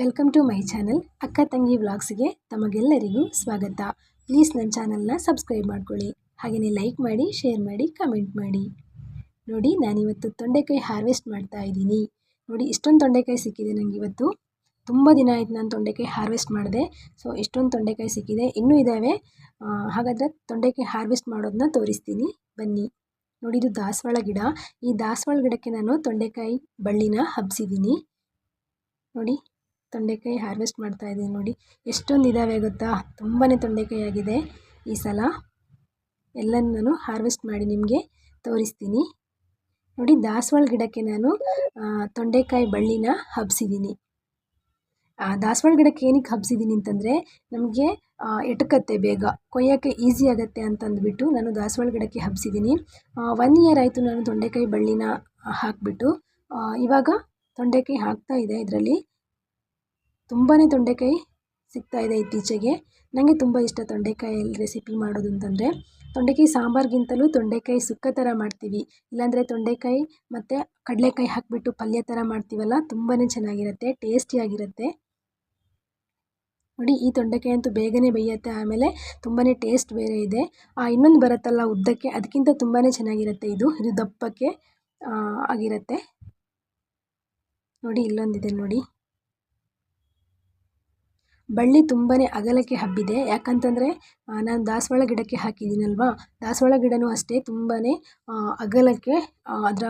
Welcome to my channel ಅಕ್ಕ ತಂಗಿ ವ್ಲಾಗ್ಸ್ಗೆ ತಮಗೆಲ್ಲರಿಗೂ ಸ್ವಾಗತ. ಪ್ಲೀಸ್ ನನ್ನ ಚಾನಲ್ನ ಸಬ್ಸ್ಕ್ರೈಬ್ ಮಾಡ್ಕೊಳ್ಳಿ. ಹಾಗೆಯೇ ಲೈಕ್ ಮಾಡಿ, ಶೇರ್ ಮಾಡಿ, ಕಮೆಂಟ್ ಮಾಡಿ. ನೋಡಿ, ನಾನಿವತ್ತು ತೊಂಡೆಕಾಯಿ ಹಾರ್ವೆಸ್ಟ್ ಮಾಡ್ತಾ ಇದ್ದೀನಿ. ನೋಡಿ, ಇಷ್ಟೊಂದು ತೊಂಡೆಕಾಯಿ ಸಿಕ್ಕಿದೆ ನನಗೆ ಇವತ್ತು. ತುಂಬ ದಿನ ಆಯಿತು ನಾನು ತೊಂಡೆಕಾಯಿ ಹಾರ್ವೆಸ್ಟ್ ಮಾಡಿದೆ. ಸೊ, ಇಷ್ಟೊಂದು ತೊಂಡೆಕಾಯಿ ಸಿಕ್ಕಿದೆ. ಇನ್ನೂ ಇದ್ದಾವೆ ಹಾಗಾದರೆ ತೊಂಡೆಕಾಯಿ ಹಾರ್ವೆಸ್ಟ್ ಮಾಡೋದನ್ನ ತೋರಿಸ್ತೀನಿ. ಬನ್ನಿ. ನೋಡಿ, ಇದು ದಾಸವಾಳ ಗಿಡ. ಈ ದಾಸವಾಳ ಗಿಡಕ್ಕೆ ನಾನು ತೊಂಡೆಕಾಯಿ ಬಳ್ಳಿನ ಹಬ್ಸಿದ್ದೀನಿ. ನೋಡಿ ತೊಂಡೆಕಾಯಿ ಹಾರ್ವೆಸ್ಟ್ ಮಾಡ್ತಾ ಇದ್ದೀನಿ ನೋಡಿ. ಎಷ್ಟೊಂದು ಇದ್ದಾವೆ ಗೊತ್ತಾ? ತುಂಬಾ ತೊಂಡೆಕಾಯಿ ಆಗಿದೆ ಈ ಸಲ. ಎಲ್ಲನೂ ನಾನು ಹಾರ್ವೆಸ್ಟ್ ಮಾಡಿ ನಿಮಗೆ ತೋರಿಸ್ತೀನಿ. ನೋಡಿ ದಾಸವಾಳ ಗಿಡಕ್ಕೆ ನಾನು ತೊಂಡೆಕಾಯಿ ಬಳ್ಳಿನ ಹಬ್ಸಿದ್ದೀನಿ. ಆ, ದಾಸವಾಳ ಗಿಡಕ್ಕೆ ಏನಕ್ಕೆ ಹಬ್ಸಿದ್ದೀನಿ ಅಂತಂದರೆ ನಮಗೆ ಎಟಕತ್ತೆ ಬೇಗ. ಕೊಯ್ಯೋಕ್ಕೆ ಈಸಿ ಆಗುತ್ತೆ ಅಂತಂದ್ಬಿಟ್ಟು ನಾನು ದಾಸವಾಳ ಗಿಡಕ್ಕೆ ಹಬ್ಸಿದ್ದೀನಿ. ಒನ್ ಇಯರ್ ಆಯಿತು ನಾನು ತೊಂಡೆಕಾಯಿ ಬಳ್ಳಿನ ಹಾಕಿಬಿಟ್ಟು. ಇವಾಗ ತೊಂಡೆಕಾಯಿ ಹಾಕ್ತಾ ಇದೆ ಇದರಲ್ಲಿ. ತುಂಬಾ ತೊಂಡೆಕಾಯಿ ಸಿಗ್ತಾ ಇದೆ ಇತ್ತೀಚೆಗೆ. ನನಗೆ ತುಂಬ ಇಷ್ಟ ತೊಂಡೆಕಾಯಲ್ಲಿ ರೆಸಿಪಿ ಮಾಡೋದು ಅಂತಂದರೆ, ತೊಂಡೆಕಾಯಿ ಸಾಂಬಾರಿಗಿಂತಲೂ ತೊಂಡೆಕಾಯಿ ಸುಕ್ಕ ಥರ ಮಾಡ್ತೀವಿ. ಇಲ್ಲಾಂದರೆ ತೊಂಡೆಕಾಯಿ ಮತ್ತು ಕಡಲೆಕಾಯಿ ಹಾಕಿಬಿಟ್ಟು ಪಲ್ಯ ಥರ ಮಾಡ್ತೀವಲ್ಲ ತುಂಬಾ ಚೆನ್ನಾಗಿರುತ್ತೆ, ಟೇಸ್ಟಿಯಾಗಿರುತ್ತೆ. ನೋಡಿ, ಈ ತೊಂಡೆಕಾಯಿ ಅಂತೂ ಬೇಗನೆ ಬೇಯುತ್ತೆ, ಆಮೇಲೆ ತುಂಬಾ ಟೇಸ್ಟ್ ಬೇರೆ ಇದೆ. ಆ, ಇನ್ನೊಂದು ಬರುತ್ತಲ್ಲ ಉದ್ದಕ್ಕೆ, ಅದಕ್ಕಿಂತ ತುಂಬಾ ಚೆನ್ನಾಗಿರುತ್ತೆ ಇದು. ಇದು ದಪ್ಪಕ್ಕೆ ಆಗಿರುತ್ತೆ. ನೋಡಿ, ಇಲ್ಲೊಂದಿದೆ ನೋಡಿ. ಬಳ್ಳಿ ತುಂಬಾ ಅಗಲಕ್ಕೆ ಹಬ್ಬಿದೆ. ಯಾಕಂತಂದರೆ ನಾನು ದಾಸವಾಳ ಗಿಡಕ್ಕೆ ಹಾಕಿದ್ದೀನಲ್ವಾ? ದಾಸವಾಳ ಗಿಡವೂ ಅಷ್ಟೇ ತುಂಬಾ ಅಗಲಕ್ಕೆ ಅದರ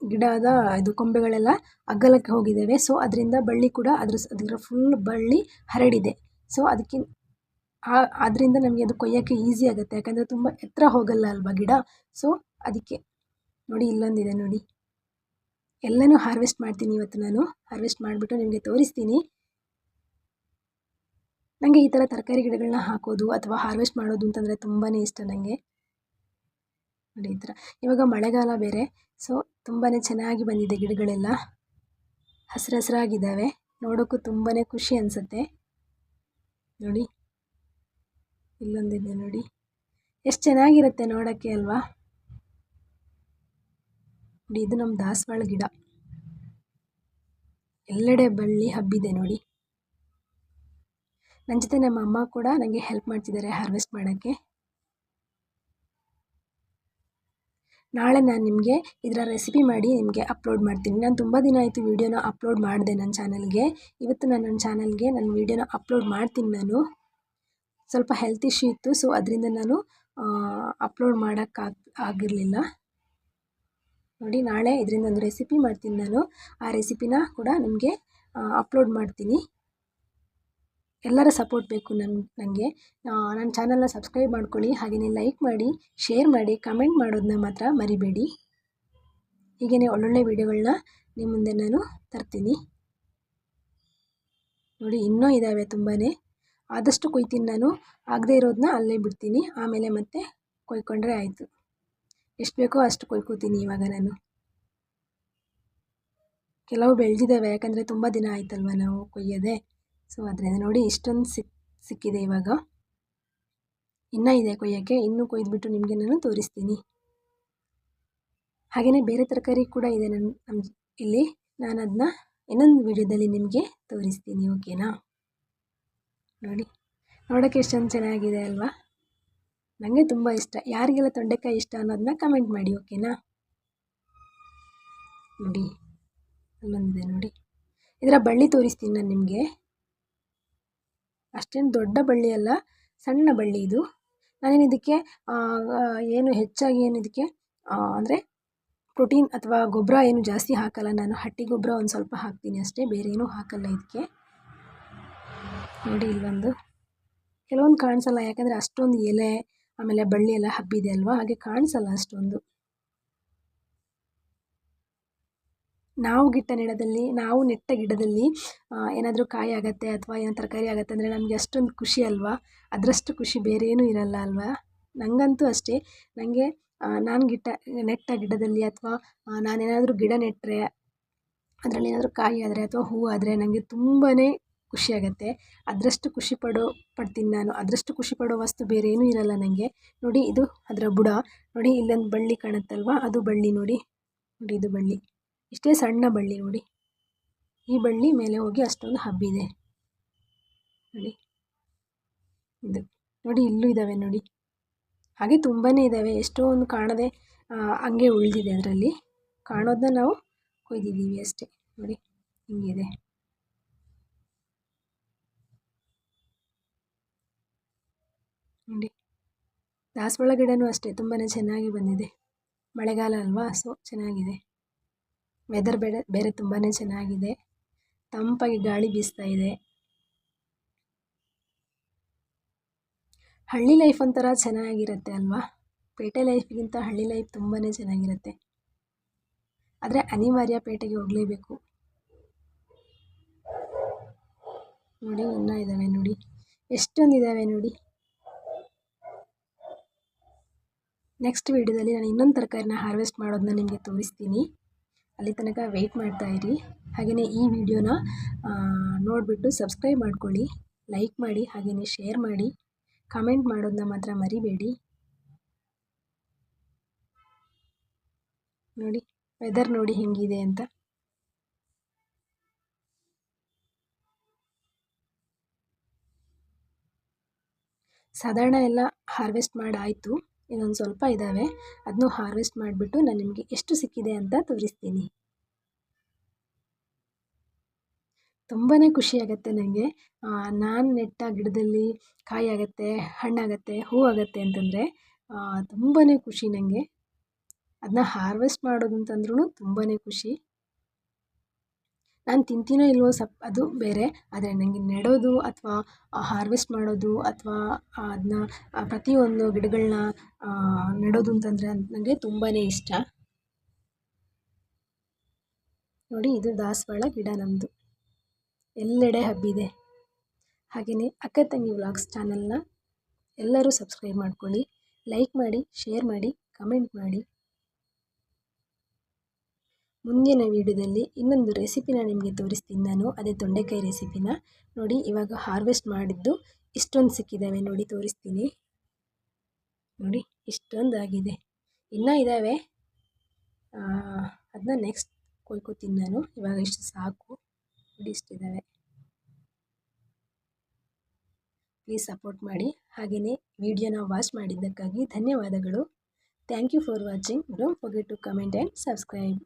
ಗಿಡದ ಇದು ಕೊಂಬೆಗಳೆಲ್ಲ ಅಗಲಕ್ಕೆ ಹೋಗಿದ್ದಾವೆ. ಸೊ, ಅದರಿಂದ ಬಳ್ಳಿ ಕೂಡ ಅದ್ರ ಅದರ ಫುಲ್ ಬಳ್ಳಿ ಹರಡಿದೆ. ಸೊ, ಅದಕ್ಕೆ ಅದರಿಂದ ನಮಗೆ ಅದು ಕೊಯ್ಯೋಕ್ಕೆ ಈಸಿ ಆಗುತ್ತೆ. ಯಾಕಂದರೆ ತುಂಬ ಎತ್ತರ ಹೋಗಲ್ಲ ಅಲ್ವಾ ಗಿಡ? ಸೊ, ಅದಕ್ಕೆ, ನೋಡಿ ಇಲ್ಲೊಂದಿದೆ ನೋಡಿ. ಎಲ್ಲನೂ ಹಾರ್ವೆಸ್ಟ್ ಮಾಡ್ತೀನಿ ಇವತ್ತು ನಾನು. ಹಾರ್ವೆಸ್ಟ್ ಮಾಡಿಬಿಟ್ಟು ನಿಮಗೆ ತೋರಿಸ್ತೀನಿ. ನನಗೆ ಈ ಥರ ತರಕಾರಿ ಗಿಡಗಳನ್ನ ಹಾಕೋದು ಅಥವಾ ಹಾರ್ವೆಸ್ಟ್ ಮಾಡೋದು ಅಂತಂದರೆ ತುಂಬಾ ಇಷ್ಟ ನನಗೆ ನೋಡಿ ಈ ಥರ. ಇವಾಗ ಮಳೆಗಾಲ ಬೇರೆ ಸೊ ತುಂಬಾ ಚೆನ್ನಾಗಿ ಬಂದಿದೆ ಗಿಡಗಳೆಲ್ಲ. ಹಸಿರು ಹಸಿರಾಗಿದ್ದಾವೆ ನೋಡೋಕ್ಕೂ ತುಂಬಾ ಖುಷಿ ಅನಿಸುತ್ತೆ. ನೋಡಿ. ಇಲ್ಲೊಂದಿದೆ ನೋಡಿ. ಎಷ್ಟು ಚೆನ್ನಾಗಿರುತ್ತೆ ನೋಡೋಕ್ಕೆ ಅಲ್ವಾ? ನೋಡಿ, ಇದು ನಮ್ಮ ದಾಸವಾಳ ಗಿಡ. ಎಲ್ಲೆಡೆ ಬಳ್ಳಿ ಹಬ್ಬಿದೆ ನೋಡಿ. ನನ್ನ ಜೊತೆ ನಮ್ಮ ಅಮ್ಮ ಕೂಡ ನನಗೆ ಹೆಲ್ಪ್ ಮಾಡ್ತಿದ್ದಾರೆ ಹಾರ್ವೆಸ್ಟ್ ಮಾಡೋಕ್ಕೆ. ನಾಳೆ ನಾನು ನಿಮಗೆ ಇದರ ರೆಸಿಪಿ ಮಾಡಿ ನಿಮಗೆ ಅಪ್ಲೋಡ್ ಮಾಡ್ತೀನಿ. ನಾನು ತುಂಬ ದಿನ ಆಯಿತು ವೀಡಿಯೋನ ಅಪ್ಲೋಡ್ ಮಾಡಿದೆ ನನ್ನ ಚಾನಲ್ಗೆ ಇವತ್ತು ನಾನು ನನ್ನ ಚಾನಲ್ಗೆ ನನ್ನ ವೀಡಿಯೋನ ಅಪ್ಲೋಡ್ ಮಾಡ್ತೀನಿ ನಾನು. ಸ್ವಲ್ಪ ಹೆಲ್ತ್ ಇಶ್ಯೂ ಇತ್ತು ಸೊ ಅದರಿಂದ ನಾನು ಅಪ್ಲೋಡ್ ಮಾಡೋಕ್ಕಾಗ ಆಗಿರಲಿಲ್ಲ. ನೋಡಿ, ನಾಳೆ ಇದರಿಂದ ಒಂದು ರೆಸಿಪಿ ಮಾಡ್ತೀನಿ ನಾನು. ಆ ರೆಸಿಪಿನ ಕೂಡ ನಿಮಗೆ ಅಪ್ಲೋಡ್ ಮಾಡ್ತೀನಿ. ಎಲ್ಲರ ಸಪೋರ್ಟ್ ಬೇಕು ನನ್ನ ನನಗೆ ನನ್ನ ಚಾನಲ್ನ ಸಬ್ಸ್ಕ್ರೈಬ್ ಮಾಡ್ಕೊಳ್ಳಿ ಹಾಗೆಯೇ ಲೈಕ್ ಮಾಡಿ ಶೇರ್ ಮಾಡಿ ಕಮೆಂಟ್ ಮಾಡೋದನ್ನ ಮಾತ್ರ ಮರಿಬೇಡಿ. ಹೀಗೇ ಒಳ್ಳೊಳ್ಳೆ ವೀಡಿಯೋಗಳನ್ನ ನಿಮ್ಮ ಮುಂದೆ ನಾನು ತರ್ತೀನಿ. ನೋಡಿ, ಇನ್ನೂ ಇದ್ದಾವೆ ತುಂಬಾ ಆದಷ್ಟು ಕೊಯ್ತೀನಿ ನಾನು. ಆಗದೇ ಇರೋದನ್ನ ಅಲ್ಲೇ ಬಿಡ್ತೀನಿ. ಆಮೇಲೆ ಮತ್ತೆ ಕೊಯ್ಕೊಂಡ್ರೆ ಆಯಿತು. ಎಷ್ಟು ಬೇಕೋ ಅಷ್ಟು ಕೊಯ್ಕೋತೀನಿ ಇವಾಗ ನಾನು. ಕೆಲವು ಬೆಳೆದಿದ್ದಾವೆ ಯಾಕಂದರೆ ತುಂಬ ದಿನ ಆಯ್ತಲ್ವ ನಾವು ಕೊಯ್ಯೋದೆ. ಸೊ ಅದರಿಂದ ನೋಡಿ ಇಷ್ಟೊಂದು ಸಿಕ್, ಸಿಕ್ಕಿದೆ ಇವಾಗ. ಇನ್ನೂ ಇದೆ ಕೊಯ್ಯೋಕ್ಕೆ. ಇನ್ನೂ ಕೊಯ್ದುಬಿಟ್ಟು ನಿಮಗೆ ನಾನು ತೋರಿಸ್ತೀನಿ. ಹಾಗೆಯೇ ಬೇರೆ ತರಕಾರಿ ಕೂಡ ಇದೆ ನನ್ನ ನಮ್ಮ ಇಲ್ಲಿ. ನಾನು ಅದನ್ನ ಇನ್ನೊಂದು ವಿಡಿಯೋದಲ್ಲಿ ನಿಮಗೆ ತೋರಿಸ್ತೀನಿ, ಓಕೆನಾ? ನೋಡಿ. ನೋಡೋಕ್ಕೆ ಎಷ್ಟೊಂದು ಚೆನ್ನಾಗಿದೆ ಅಲ್ವಾ? ನನಗೆ ತುಂಬ ಇಷ್ಟ. ಯಾರಿಗೆಲ್ಲ ತೊಂಡೆಕಾಯಿ ಇಷ್ಟ ಅನ್ನೋದನ್ನ ಕಮೆಂಟ್ ಮಾಡಿ, ಓಕೆನಾ? ನೋಡಿ. ಅಲ್ಲೊಂದಿದೆ ನೋಡಿ. ಇದರ ಬಳ್ಳಿ ತೋರಿಸ್ತೀನಿ ನಾನು ನಿಮಗೆ. ಅಷ್ಟೇನು ದೊಡ್ಡ ಬಳ್ಳಿ ಅಲ್ಲ, ಸಣ್ಣ ಬಳ್ಳಿ ಇದು. ನಾನೇನು ಇದಕ್ಕೆ ಏನು ಹೆಚ್ಚಾಗಿ ಏನು ಇದಕ್ಕೆ ಅಂದರೆ ಪ್ರೋಟೀನ್ ಅಥವಾ ಗೊಬ್ಬರ ಏನು ಜಾಸ್ತಿ ಹಾಕಲ್ಲ, ನಾನು ಹಟ್ಟಿ ಗೊಬ್ಬರ ಒಂದು ಸ್ವಲ್ಪ ಹಾಕ್ತೀನಿ ಅಷ್ಟೇ, ಬೇರೆ ಏನೂ ಹಾಕಲ್ಲ ಇದಕ್ಕೆ. ನೋಡಿ ಇಲ್ಲೊಂದು ಕೆಲವೊಂದು ಕಾಣಿಸಲ್ಲ, ಯಾಕಂದರೆ ಅಷ್ಟೊಂದು ಎಲೆ, ಆಮೇಲೆ ಬಳ್ಳಿ ಎಲ್ಲ ಹಬ್ಬಿದೆ ಅಲ್ವಾ, ಹಾಗೆ ಕಾಣಿಸಲ್ಲ ಅಷ್ಟೊಂದು. ನಾವು ಗಿಟ್ಟ ನೆಡದಲ್ಲಿ, ನಾವು ನೆಟ್ಟ ಗಿಡದಲ್ಲಿ ಏನಾದರೂ ಕಾಯಿ ಆಗುತ್ತೆ ಅಥವಾ ಏನೋ ತರಕಾರಿ ಆಗುತ್ತೆ ಅಂದರೆ ನಮಗೆ ಅಷ್ಟೊಂದು ಖುಷಿ ಅಲ್ವಾ? ಅದರಷ್ಟು ಖುಷಿ ಬೇರೆ ಇರಲ್ಲ ಅಲ್ವಾ? ನನಗಂತೂ ಅಷ್ಟೇ. ನನಗೆ ನಾನು ಗಿಟ್ಟ, ನೆಟ್ಟ ಗಿಡದಲ್ಲಿ ಅಥವಾ ನಾನೇನಾದರೂ ಗಿಡ ನೆಟ್ಟರೆ ಅದರಲ್ಲಿ ಏನಾದರೂ ಕಾಯಿ ಆದರೆ ಅಥವಾ ಹೂ ಆದರೆ ನನಗೆ ತುಂಬಾ ಖುಷಿಯಾಗತ್ತೆ ಅದರಷ್ಟು ಖುಷಿ ಪಡೋ, ಪಡ್ತೀನಿ ನಾನು. ಅದರಷ್ಟು ಖುಷಿ ಪಡೋ ವಸ್ತು ಬೇರೆ ಇರಲ್ಲ ನನಗೆ ನೋಡಿ ಇದು, ಅದರ ಬುಡ. ನೋಡಿ ಇಲ್ಲೊಂದು ಬಳ್ಳಿ ಕಾಣುತ್ತಲ್ವಾ? ಅದು ಬಳ್ಳಿ ನೋಡಿ. ನೋಡಿ ಇದು ಬಳ್ಳಿ. ಇಷ್ಟೇ ಸಣ್ಣ ಬಳ್ಳಿ ನೋಡಿ. ಈ ಬಳ್ಳಿ ಮೇಲೆ ಹೋಗಿ ಅಷ್ಟೊಂದು ಹಬ್ಬಿದೆ ನೋಡಿ. ಇದು ನೋಡಿ ಇಲ್ಲೂ ಇದ್ದಾವೆ ನೋಡಿ. ಹಾಗೆ ತುಂಬಾ ಇದ್ದಾವೆ ಎಷ್ಟೋ ಒಂದು ಕಾಣದೆ ಹಂಗೆ ಉಳಿದಿದೆ ಅದರಲ್ಲಿ. ಕಾಣೋದನ್ನ ನಾವು ಕೊಯ್ದಿದ್ದೀವಿ ಅಷ್ಟೇ. ನೋಡಿ ಹಿಂಗಿದೆ ನೋಡಿ. ದಾಸವಾಳ ಗಿಡನೂ ಅಷ್ಟೇ. ತುಂಬಾ ಚೆನ್ನಾಗಿ ಬಂದಿದೆ. ಮಳೆಗಾಲ ಅಲ್ವಾ? ಸೊ ಚೆನ್ನಾಗಿದೆ. ವೆದರ್ ಬೇರೆ ಬೇರೆ ತುಂಬಾ ಚೆನ್ನಾಗಿದೆ. ತಂಪಾಗಿ ಗಾಳಿ ಬೀಸ್ತಾ ಇದೆ. ಹಳ್ಳಿ ಲೈಫ್ ಒಂಥರ ಚೆನ್ನಾಗಿರುತ್ತೆ ಅಲ್ವಾ? ಪೇಟೆ ಲೈಫ್ಗಿಂತ ಹಳ್ಳಿ ಲೈಫ್ ತುಂಬಾ ಚೆನ್ನಾಗಿರುತ್ತೆ. ಆದರೆ ಅನಿವಾರ್ಯ ಪೇಟೆಗೆ ಹೋಗಲೇಬೇಕು. ನೋಡಿ ಇನ್ನೂ ಇದ್ದಾವೆ ನೋಡಿ. ಎಷ್ಟೊಂದು ಇದ್ದಾವೆ ನೋಡಿ. ನೆಕ್ಸ್ಟ್ ವೀಡಿಯೋದಲ್ಲಿ ನಾನು ಇನ್ನೊಂದು ತರಕಾರಿನ ಹಾರ್ವೆಸ್ಟ್ ಮಾಡೋದನ್ನ ನಿಮಗೆ ತೋರಿಸ್ತೀನಿ. ಅಲ್ಲಿ ತನಕ ವೆಯ್ಟ್ ಮಾಡ್ತಾ ಇರಿ. ಹಾಗೆಯೇ ಈ ವಿಡಿಯೋನ ನೋಡಿಬಿಟ್ಟು ಸಬ್ಸ್ಕ್ರೈಬ್ ಮಾಡ್ಕೊಳ್ಳಿ ಲೈಕ್ ಮಾಡಿ ಹಾಗೆಯೇ ಶೇರ್ ಮಾಡಿ ಕಮೆಂಟ್ ಮಾಡೋದನ್ನ ಮಾತ್ರ ಮರಿಬೇಡಿ. ನೋಡಿ ವೆದರ್ ನೋಡಿ ಹೆಂಗಿದೆ ಅಂತ. ಸಾಧಾರಣ ಎಲ್ಲ ಹಾರ್ವೆಸ್ಟ್ ಮಾಡಾಯಿತು ಇನ್ನೊಂದು ಸ್ವಲ್ಪ ಇದ್ದಾವೆ. ಅದನ್ನು ಹಾರ್ವೆಸ್ಟ್ ಮಾಡಿಬಿಟ್ಟು ನಾನು ನಿಮಗೆ ಎಷ್ಟು ಸಿಕ್ಕಿದೆ ಅಂತ ತೋರಿಸ್ತೀನಿ. ತುಂಬಾ ಖುಷಿಯಾಗತ್ತೆ ನನಗೆ ನಾನು ನೆಟ್ಟ ಗಿಡದಲ್ಲಿ ಕಾಯಿ ಆಗುತ್ತೆ ಹಣ್ಣಾಗತ್ತೆ ಹೂ ಆಗುತ್ತೆ ಅಂತಂದರೆ ತುಂಬಾ ಖುಷಿ ನನಗೆ ಅದನ್ನ ಹಾರ್ವೆಸ್ಟ್ ಮಾಡೋದು ಅಂತಂದ್ರೂ ತುಂಬಾ ಖುಷಿ. ನಾನು ತಿಂತೀನೋ ಇಲ್ವೋ ಸಪ್ ಅದು ಬೇರೆ, ಆದರೆ ನನಗೆ ನೆಡೋದು ಅಥವಾ ಹಾರ್ವೆಸ್ಟ್ ಮಾಡೋದು ಅಥವಾ ಅದನ್ನ ಪ್ರತಿಯೊಂದು ಗಿಡಗಳನ್ನ ನೆಡೋದು ಅಂತಂದರೆ ನನಗೆ ತುಂಬಾ ಇಷ್ಟ. ನೋಡಿ, ಇದು ದಾಸವಾಳ ಗಿಡ ನಮ್ಮದು ಎಲ್ಲೆಡೆ ಹಬ್ಬಿದೆ. ಹಾಗೆಯೇ ಅಕ್ಕ ತಂಗಿ ವ್ಲಾಗ್ಸ್ ಚಾನಲ್ನ ಎಲ್ಲರೂ ಸಬ್ಸ್ಕ್ರೈಬ್ ಮಾಡ್ಕೊಳ್ಳಿ, ಲೈಕ್ ಮಾಡಿ, ಶೇರ್ ಮಾಡಿ, ಕಮೆಂಟ್ ಮಾಡಿ. ಮುಂದಿನ ವೀಡಿಯೋದಲ್ಲಿ ಇನ್ನೊಂದು ರೆಸಿಪಿನ ನಿಮಗೆ ತೋರಿಸ್ತೀನಿ. ನಾನು ಅದೇ ತೊಂಡೆಕಾಯಿ ರೆಸಿಪಿನ. ನೋಡಿ, ಇವಾಗ ಹಾರ್ವೆಸ್ಟ್ ಮಾಡಿದ್ದು ಇಷ್ಟೊಂದು ಸಿಕ್ಕಿದ್ದಾವೆ ನೋಡಿ, ತೋರಿಸ್ತೀನಿ. ನೋಡಿ, ಇಷ್ಟೊಂದು ಆಗಿದೆ. ಇನ್ನೂ ಇದ್ದಾವೆ ಅದನ್ನ ನೆಕ್ಸ್ಟ್ ಕೊಯ್ಕೋತೀನಿ ನಾನು. ಇವಾಗ ಇಷ್ಟು ಸಾಕು. ನೋಡಿ ಇಷ್ಟಿದ್ದಾವೆ ಪ್ಲೀಸ್ ಸಪೋರ್ಟ್ ಮಾಡಿ. ಹಾಗೆಯೇ ವಿಡಿಯೋನ ವಾಚ್ ಮಾಡಿದ್ದಕ್ಕಾಗಿ ಧನ್ಯವಾದಗಳು. Thank you for watching don't forget to comment and subscribe